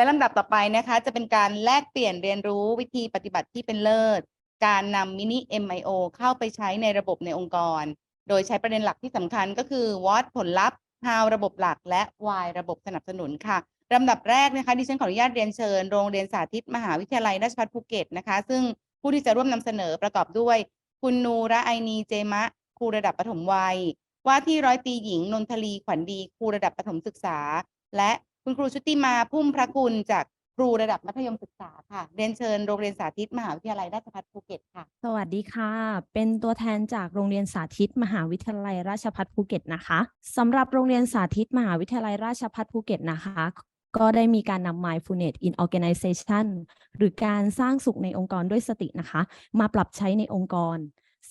และลำดับต่อไปนะคะ จะเป็นการแลกเปลี่ยนเรียนรู้วิธีปฏิบัติที่เป็นเลิศ การนำมินิ MIO เข้าไปใช้ในระบบในองค์กร โดยใช้ประเด็นหลักที่สำคัญก็คือ what ผลลัพธ์ how ระบบหลักและ why ระบบสนับสนุนค่ะลำดับแรกนะคะดิฉันขออนุญาตเรียนเชิญโรงเรียนสาธิตมหาวิทยาลัยราชภัฏภูเก็ตนะคะ ซึ่งผู้ที่จะร่วมนำเสนอประกอบด้วย คุณนูระไอนีเจมะครูระดับประถมวัย ว่าที่ร้อยตีหญิงนนทลีขวัญดีครูระดับประถมศึกษา และ คุณครูชุติมาพุ่มพระกุลจากครูระดับมัธยมศึกษาค่ะ เรียนเชิญโรงเรียนสาธิตมหาวิทยาลัยราชภัฏภูเก็ตค่ะ สวัสดีค่ะ เป็นตัวแทนจากโรงเรียนสาธิตมหาวิทยาลัยราชภัฏภูเก็ตนะคะสำหรับโรงเรียนสาธิตมหาวิทยาลัยราชภัฏภูเก็ตนะคะ ก็ได้มีการนำ mindfulness in organization หรือการสร้างสุขในองค์กรด้วยสตินะคะ มาปรับใช้ในองค์กร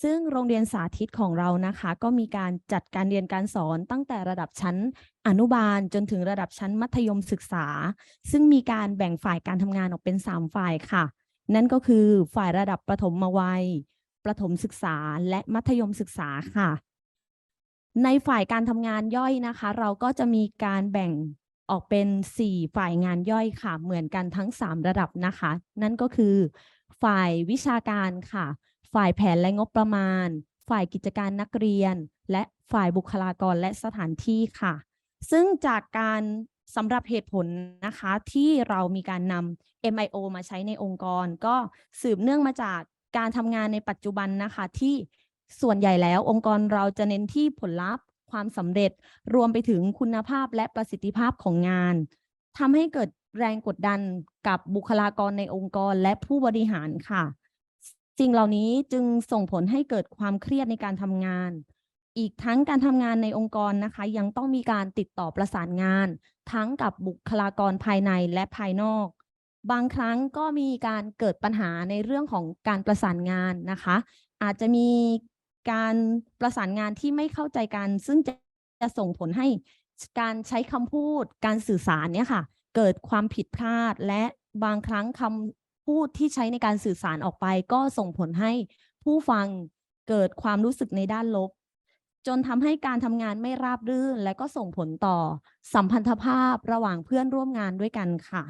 ซึ่งโรงเรียนสาธิตของเรานะคะ ก็มีการจัดการเรียนการสอนตั้งแต่ระดับชั้นอนุบาลจนถึงระดับชั้นมัธยมศึกษา ซึ่งมีการแบ่งฝ่ายการทำงานออกเป็น 3 ฝ่ายค่ะ นั่นก็คือฝ่ายระดับประถมวัย ประถมศึกษาและมัธยมศึกษาค่ะ ในฝ่ายการทำงานย่อยนะคะ เราก็จะมีการแบ่งออกเป็น 4 ฝ่ายงานย่อยค่ะ เหมือนกันทั้ง 3 ระดับนะคะ นั่นก็คือ ฝ่ายวิชาการค่ะ ฝ่ายแผนและงบประมาณ ฝ่ายกิจการนักเรียน และฝ่ายบุคลากรและสถานที่ค่ะ ซึ่งจากการสำหรับเหตุผลนะคะที่เรามีการนำ MIO มาใช้ในองค์กร ก็สืบเนื่องมาจากการทำงานในปัจจุบันนะคะที่ส่วนใหญ่แล้วองค์กรเราจะเน้นที่ผลลัพธ์ ความสำเร็จรวมไปถึงคุณภาพและประสิทธิภาพของงานทำให้เกิดแรงกดดันกับบุคลากรในองค์กรและผู้บริหารค่ะ สิ่งเหล่านี้จึงส่งผลให้เกิดความเครียดในการทำงาน อีกทั้งการทำงานในองค์กรนะคะ ยังต้องมีการติดต่อประสานงาน ทั้งกับบุคลากรภายในและภายนอก บางครั้งก็มีการเกิดปัญหาในเรื่องของการประสานงานนะคะ อาจจะมีการประสานงานที่ไม่เข้าใจกัน ซึ่งจะจะส่งผลให้การใช้คำพูด การสื่อสารเนี่ยค่ะ เกิดความผิดพลาดและบางครั้งคำ พูดที่ใช้ในการสื่อสารออกไป ก็ส่งผลให้ผู้ฟังเกิดความรู้สึกในด้านลบ จนทำให้การทำงานไม่ราบรื่น และก็ส่งผลต่อสัมพันธภาพระหว่างเพื่อนร่วมงานด้วยกันค่ะ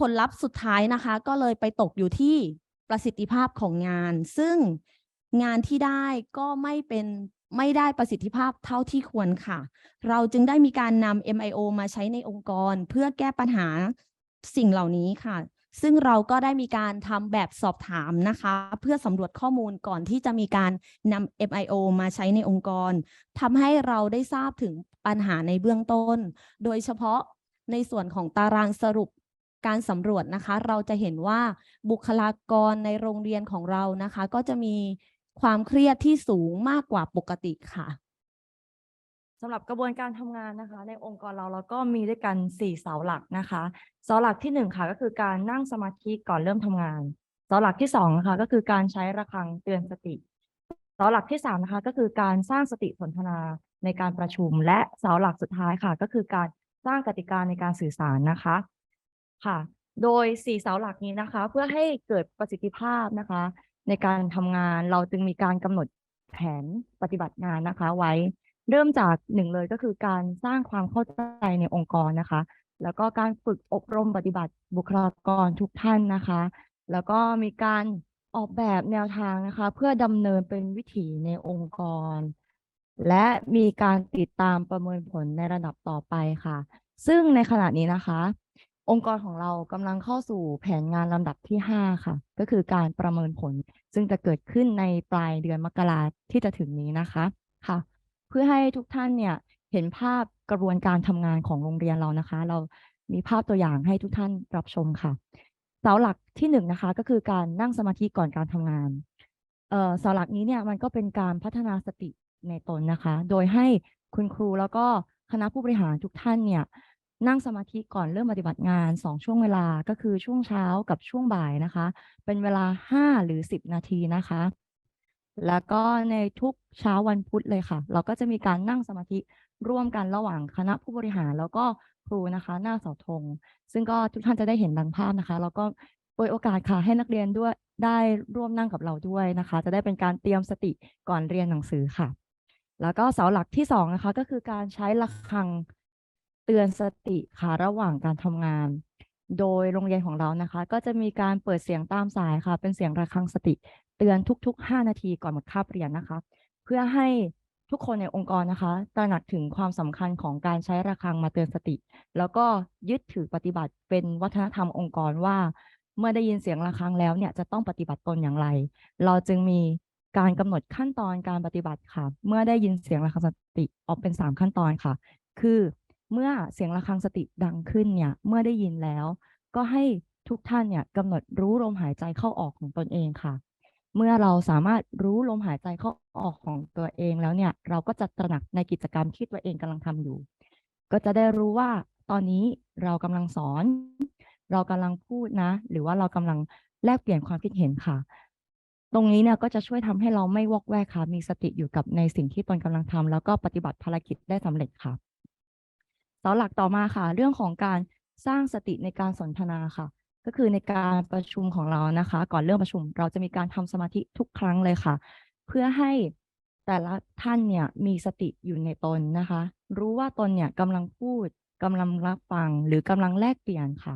ผลลัพธ์สุดท้ายนะคะ ก็เลยไปตกอยู่ที่ประสิทธิภาพของงาน ซึ่งงานที่ได้ก็ไม่เป็นไม่ได้ประสิทธิภาพเท่าที่ควรค่ะ เราจึงได้มีการนำ MIO มาใช้ในองค์กร เพื่อแก้ปัญหา สิ่งเหล่านี้ค่ะ ซึ่งเราก็ได้มีการทำแบบสอบถามนะคะ เพื่อสำรวจข้อมูลก่อนที่จะมีการนำ MIO มาใช้ในองค์กรทำให้เราได้ทราบถึงปัญหาในเบื้องต้น โดยเฉพาะในส่วนของตารางสรุปการสำรวจนะคะ เราจะเห็นว่าบุคลากรในโรงเรียนของเรานะคะ ก็จะมีความเครียดที่สูงมากกว่าปกติค่ะ สำหรับกระบวนการทำงานนะคะ ในองค์กรเราเราก็มีด้วยกันสี่เสาหลักนะคะเสาหลักที่หนึ่งค่ะก็คือการนั่งสมาธิก่อนเริ่มทำงานเสาหลักที่สองนะคะก็คือการใช้ระฆังเตือนสติเสาหลักที่สามนะคะก็คือการสร้างสติสนทนาในการประชุม และเสาหลักสุดท้ายค่ะ ก็คือการสร้างกติกาในการสื่อสารนะคะค่ะ โดยสี่เสาหลักนี้นะคะ เพื่อให้เกิดประสิทธิภาพนะคะ ในการทำงานเราจึงมีการกำหนดแผนปฏิบัติงานนะคะไว้ เริ่มจากหนึ่งเลยก็คือการสร้างความเข้าใจในองค์กรนะคะ แล้วก็การฝึกอบรมปฏิบัติบุคลากรทุกท่านนะคะ แล้วก็มีการออกแบบแนวทางนะคะ เพื่อดำเนินเป็นวิถีในองค์กร และมีการติดตามประเมินผลในระดับต่อไปค่ะ ซึ่งในขณะนี้นะคะ องค์กรของเรากำลังเข้าสู่แผนงานลำดับที่ 5 ค่ะ ก็คือการประเมินผลซึ่งจะเกิดขึ้นในปลายเดือนมกราที่จะถึงนี้นะคะค่ะ พื่อให้ทุกท่านเนี่ยเห็นภาพกระบวนการทำงานของโรงเรียนเรานะคะ เรามีภาพตัวอย่างให้ทุกท่านรับชมค่ะเสาหลักที่หนึ่งนะคะ ก็คือการนั่งสมาธิก่อนการทำงานเอ่อเสาหลักนี้เนี่ยมันก็เป็นการพัฒนาสติในตนนะคะ โดยให้คุณครูแล้วก็คณะผู้บริหารทุกท่านเนี่ยนั่งสมาธิก่อนเริ่มปฏิบัติงานสองช่วงเวลาก็คือช่วงเช้ากับช่วงบ่ายนะคะ เป็นเวลาห้าหรือสิบนาทีนะคะ แล้วก็ในทุกเช้าวันพุธเลยค่ะ เราก็จะมีการนั่งสมาธิร่วมกันระหว่างคณะผู้บริหาร แล้วก็ครูนะคะหน้าเสาธงซึ่งก็ทุกท่านจะได้เห็นดังภาพนะคะ แล้วก็โดโอกาสค่ะให้นักเรียนด้วยได้ร่วมนั่งกับเราด้วยนะคะ จะได้เป็นการเตรียมสติก่อนเรียนหนังสือค่ะ แล้วก็เสาหลักที่สองนะคะ ก็คือการใช้ระฆังเตือนสติค่ะระหว่างการทำงาน โดยโรงเรียนของเรานะคะ ก็จะมีการเปิดเสียงตามสายค่ะ เป็นเสียงระฆังสติ เตือนทุก ๆ 5 นาทีก่อนหมดคาบเรียนนะคะ เพื่อให้ทุกคนในองค์กรนะคะ ตระหนักถึงความสำคัญของการใช้ระฆังมาเตือนสติ แล้วก็ยึดถือปฏิบัติเป็นวัฒนธรรมองค์กรว่า เมื่อได้ยินเสียงระฆังแล้วเนี่ยจะต้องปฏิบัติตนอย่างไร เราจึงมีการกำหนดขั้นตอนการปฏิบัติค่ะ เมื่อได้ยินเสียงระฆังสติออกเป็น 3 ขั้นตอนค่ะ คือเมื่อเสียงระฆังสติดังขึ้นเนี่ยเมื่อได้ยินแล้ว ก็ให้ทุกท่านเนี่ยกำหนดรู้ลมหายใจเข้าออกของตนเองค่ะ เมื่อเราสามารถรู้ลมหายใจเข้าออกของตัวเองแล้วเนี่ย เราก็จะตระหนักในกิจกรรมที่ตัวเองกำลังทำอยู่ ก็จะได้รู้ว่าตอนนี้เรากำลังสอน เรากำลังพูดนะ หรือว่าเรากำลังแลกเปลี่ยนความคิดเห็นค่ะ ตรงนี้เนี่ยก็จะช่วยทำให้เราไม่วอกแวกค่ะ มีสติอยู่กับในสิ่งที่ตนกำลังทำแล้วก็ปฏิบัติภารกิจได้สำเร็จค่ะเสาหลักต่อมาค่ะ เรื่องของการสร้างสติในการสนทนาค่ะ ก็คือในการประชุมของเรานะคะ ก่อนเริ่มประชุมเราจะมีการทำสมาธิทุกครั้งเลยค่ะ เพื่อให้แต่ละท่านเนี่ยมีสติอยู่ในตนนะคะ รู้ว่าตนเนี่ยกำลังพูดกำลังรับฟังหรือกำลังแลกเปลี่ยนค่ะ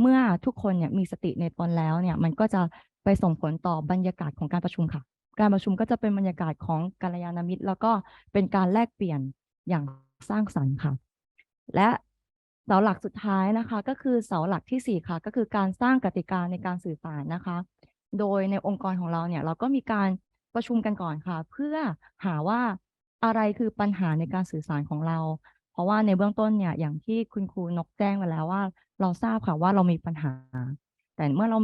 เมื่อทุกคนเนี่ยมีสติในตนแล้วเนี่ยมันก็จะไปส่งผลต่อบรรยากาศของการประชุมค่ะ การประชุมก็จะเป็นบรรยากาศของกัลยาณมิตร แล้วก็เป็นการแลกเปลี่ยนอย่างสร้างสรรค์ค่ะ และ เสาหลักสุดท้ายนะคะ ก็คือเสาหลักที่สี่ค่ะ ก็คือการสร้างกติกาในการสื่อสารนะคะ โดยในองค์กรของเราเนี่ยเราก็มีการประชุมกันก่อนค่ะ เพื่อหาว่าอะไรคือปัญหาในการสื่อสารของเรา เพราะว่าในเบื้องต้นเนี่ยอย่างที่คุณครูนกแจ้งมาแล้วว่า เราทราบค่ะว่าเรามีปัญหา แต่เมื่อเรา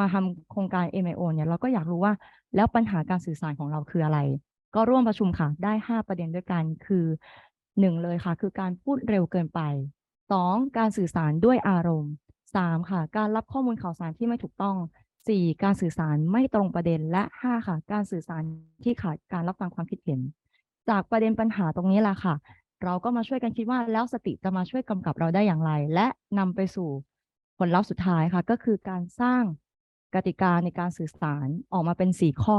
มาทำโครงการ MIO เนี่ยเราก็อยากรู้ว่าแล้วปัญหาการสื่อสารของเราคืออะไร ก็ร่วมประชุมค่ะได้ 5 ประเด็นด้วยกันคือหนึ่งเลยค่ะ คือการพูดเร็วเกินไป สองการสื่อสารด้วยอารมณ์สามค่ะ การรับข้อมูลข่าวสารที่ไม่ถูกต้องสี่การสื่อสารไม่ตรงประเด็นและห้าค่ะ การสื่อสารที่ขาดการรับฟังความคิดเห็น จากประเด็นปัญหาตรงนี้แหละค่ะ เราก็มาช่วยกันคิดว่าแล้วสติจะมาช่วยกำกับเราได้อย่างไร และนำไปสู่ผลลัพธ์สุดท้ายค่ะ ก็คือการสร้างกติกาในการสื่อสารออกมาเป็นสี่ข้อ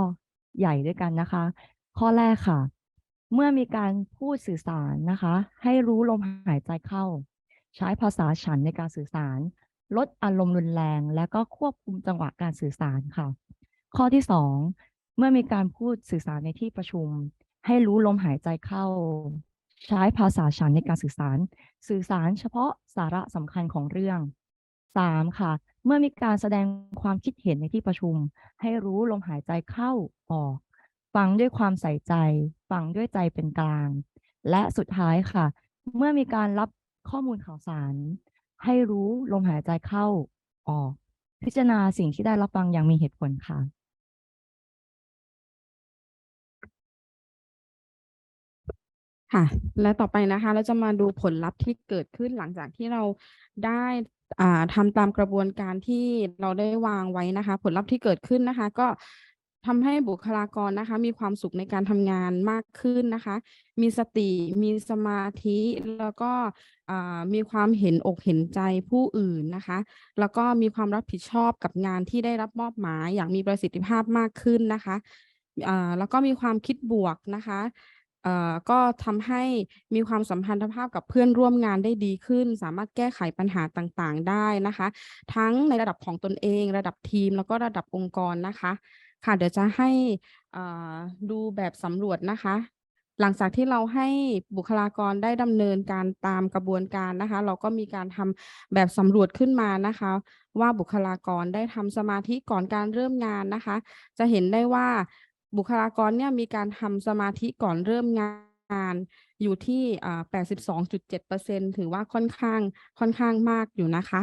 ใหญ่ด้วยกันนะคะ ข้อแรกค่ะ เมื่อมีการพูดสื่อสารนะคะ ให้รู้ลมหายใจเข้า ใช้ภาษาฉันในการสื่อสาร ลดอารมณ์รุนแรง และก็ควบคุมจังหวะการสื่อสารค่ะ ข้อที่สองเมื่อมีการพูดสื่อสารในที่ประชุม ให้รู้ลมหายใจเข้า ใช้ภาษาฉันในการสื่อสาร สื่อสารเฉพาะสาระสำคัญของเรื่อง 3. ค่ะ เมื่อมีการแสดงความคิดเห็นในที่ประชุม ให้รู้ลมหายใจเข้าออก ฟังด้วยความใส่ใจ ฟังด้วยใจเป็นกลาง และสุดท้ายค่ะ เมื่อมีการรับ ข้อมูลข่าวสาร ให้รู้ลมหายใจเข้าออก พิจารณาสิ่งที่ได้รับฟังอย่างมีเหตุผลค่ะ ค่ะ และต่อไปนะคะ เราจะมาดูผลลัพธ์ที่เกิดขึ้นหลังจากที่เราได้ทำตามกระบวนการที่เราได้วางไว้นะคะ ผลลัพธ์ที่เกิดขึ้นนะคะ ก็ ทำให้บุคลากรนะคะ มีความสุขในการทำงานมากขึ้นนะคะ มีสติ มีสมาธิ แล้วก็มีความเห็นอกเห็นใจผู้อื่นนะคะ แล้วก็มีความรับผิดชอบกับงานที่ได้รับมอบหมายอย่างมีประสิทธิภาพมากขึ้นนะคะแล้วก็มีความคิดบวกนะคะก็ทำให้มีความสัมพันธภาพกับเพื่อนร่วมงานได้ดีขึ้น สามารถแก้ไขปัญหาต่างๆ ได้นะคะ ทั้งในระดับของตนเอง ระดับทีมแล้วก็ระดับองค์กรนะคะ ค่ะเดี๋ยวจะให้ดูแบบสำรวจนะคะ หลังจากที่เราให้บุคลากรได้ดำเนินการตามกระบวนการนะคะ เราก็มีการทำแบบสำรวจขึ้นมานะคะ ว่าบุคลากรได้ทำสมาธิก่อนการเริ่มงานนะคะ จะเห็นได้ว่าบุคลากรเนี่ยมีการทำสมาธิก่อนเริ่มงานอยู่ที่อ่า82.7%ถือว่าค่อนข้างค่อนข้างมากอยู่นะคะ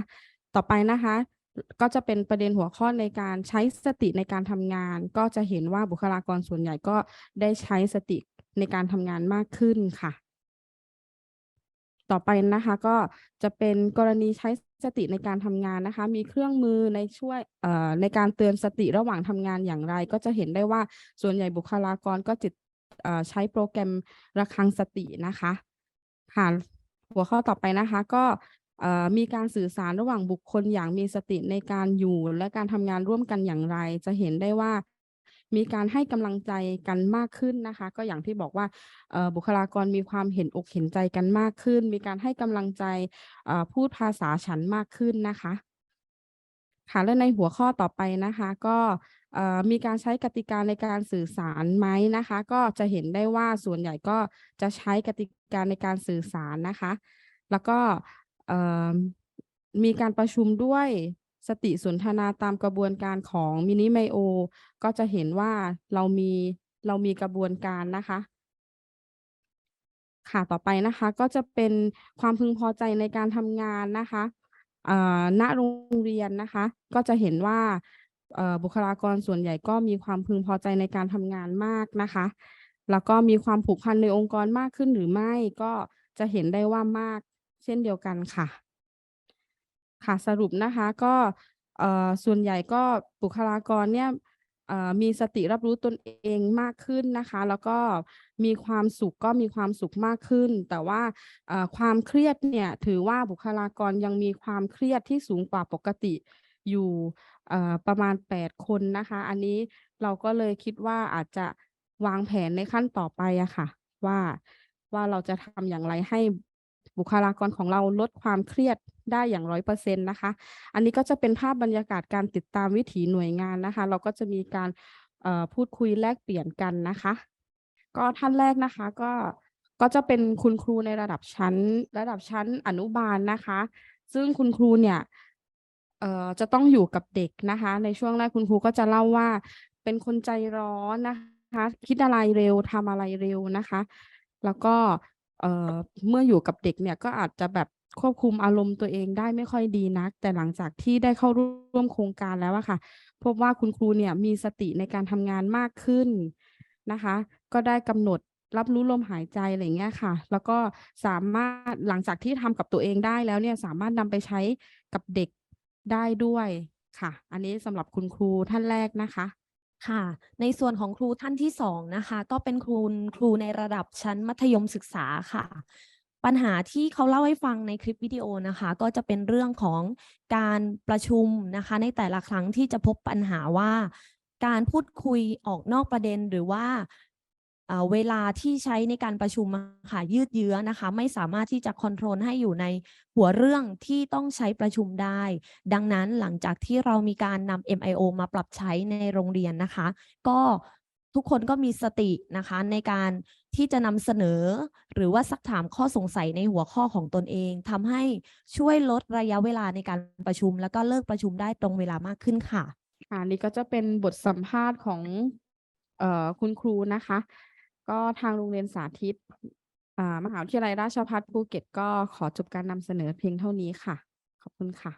ต่อไปนะคะ ก็จะเป็นประเด็นหัวข้อในการใช้สติในการทำงาน ก็จะเห็นว่าบุคลากรส่วนใหญ่ก็ได้ใช้สติในการทำงานมากขึ้นค่ะ ต่อไปนะคะก็จะเป็นกรณีใช้สติในการทำงานนะคะ มีเครื่องมือในช่วยเอ่อในการเตือนสติระหว่างทำงานอย่างไร ก็จะเห็นได้ว่าส่วนใหญ่บุคลากรก็จิตเอ่อใช้โปรแกรมระฆังสตินะคะค่ะหัวข้อต่อไปนะคะ ก็เมีการสื่อสารระหว่างบุคคลอย่างมีสติในการอยู่ และการทำงานร่วมกันอย่างไร จะเห็นได้ว่ามีการให้กำลังใจกันมากขึ้นนะคะ ก็อย่างที่บอกว่าบุคลากรมีความเห็นอกเห็นใจกันมากขึ้น มีการให้กำลังใจพูดภาษาฉันมากขึ้นนะคะค่ะและในหัวข้อต่อไปนะคะ ก็มีการใช้กติกาในการสื่อสารไหมนะคะ ก็จะเห็นได้ว่าส่วนใหญ่ก็จะใช้กติกาในการสื่อสารนะคะ แล้วก็ มีการประชุมด้วยสติสนทนาตามกระบวนการของมินิไมโอ ก็จะเห็นว่าเรามีเรามีกระบวนการนะคะ ค่ะต่อไปนะคะก็จะเป็นความพึงพอใจในการทำงานนะคะณโรงเรียนนะคะ ก็จะเห็นว่าบุคลากรส่วนใหญ่ก็มีความพึงพอใจในการทำงานมากนะคะ แล้วก็มีความผูกพันในองค์กรมากขึ้นหรือไม่ก็จะเห็นได้ว่ามาก เช่นเดียวกันค่ะ ค่ะสรุปนะคะก็ส่วนใหญ่ก็บุคลากรเนี่ยมีสติรับรู้ตนเองมากขึ้นนะคะ แล้วก็มีความสุขก็มีความสุขมากขึ้น แต่ว่าความเครียดเนี่ยถือว่าบุคลากรยังมีความเครียดที่สูงกว่าปกติอยู่ประมาณ 8 คนนะคะ อันนี้เราก็เลยคิดว่าอาจจะวางแผนในขั้นต่อไปอะค่ะ ว่าว่าเราจะทำอย่างไรให้ บุคลากรของเราลดความเครียดได้อย่างร้อยเปอร์เซ็นต์นะคะ อันนี้ก็จะเป็นภาพบรรยากาศการติดตามวิถีหน่วยงานนะคะ เราก็จะมีการพูดคุยแลกเปลี่ยนกันนะคะ ก็ท่านแรกนะคะก็ก็จะเป็นคุณครูในระดับชั้น ระดับชั้นอนุบาลนะคะ ซึ่งคุณครูเนี่ยจะต้องอยู่กับเด็กนะคะ ในช่วงแรกคุณครูก็จะเล่าว่าเป็นคนใจร้อนนะคะ คิดอะไรเร็วทำอะไรเร็วนะคะ แล้วก็ เอ่อเมื่ออยู่กับเด็กเนี่ยก็อาจจะแบบควบคุมอารมณ์ตัวเองได้ไม่ค่อยดีนัก แต่หลังจากที่ได้เข้าร่วมโครงการแล้วอะค่ะ พบว่าคุณครูเนี่ยมีสติในการทำงานมากขึ้นนะคะ ก็ได้กำหนดรับรู้ลมหายใจอะไรเงี้ยค่ะ แล้วก็สามารถหลังจากที่ทำกับตัวเองได้แล้วเนี่ยสามารถนำไปใช้กับเด็กได้ด้วยค่ะ อันนี้สำหรับคุณครูท่านแรกนะคะ ค่ะ ในส่วนของครูท่านที่สองนะคะ ก็เป็นครูครูในระดับชั้นมัธยมศึกษาค่ะ ปัญหาที่เขาเล่าให้ฟังในคลิปวิดีโอนะคะ ก็จะเป็นเรื่องของการประชุมนะคะ ในแต่ละครั้งที่จะพบปัญหาว่า การพูดคุยออกนอกประเด็นหรือว่า เวลาที่ใช้ในการประชุมค่ะยืดเยื้อนะคะ ไม่สามารถที่จะคอนโทรลให้อยู่ในหัวเรื่องที่ต้องใช้ประชุมได้ ดังนั้นหลังจากที่เรามีการนำ MIO มาปรับใช้ในโรงเรียนนะคะ ก็ทุกคนก็มีสตินะคะในการที่จะนำเสนอ หรือว่าซักถามข้อสงสัยในหัวข้อของตนเองทำให้ช่วยลดระยะเวลาในการประชุม แล้วก็เลิกประชุมได้ตรงเวลามากขึ้นค่ะ ค่ะนี่ก็จะเป็นบทสัมภาษณ์ของออคุณครูนะคะ ก็ทางโรงเรียนสาธิตมหาวิทยาลัยราชภัฏภูเก็ตก็ขอจบการนำเสนอเพียงเท่านี้ค่ะ ขอบคุณค่ะ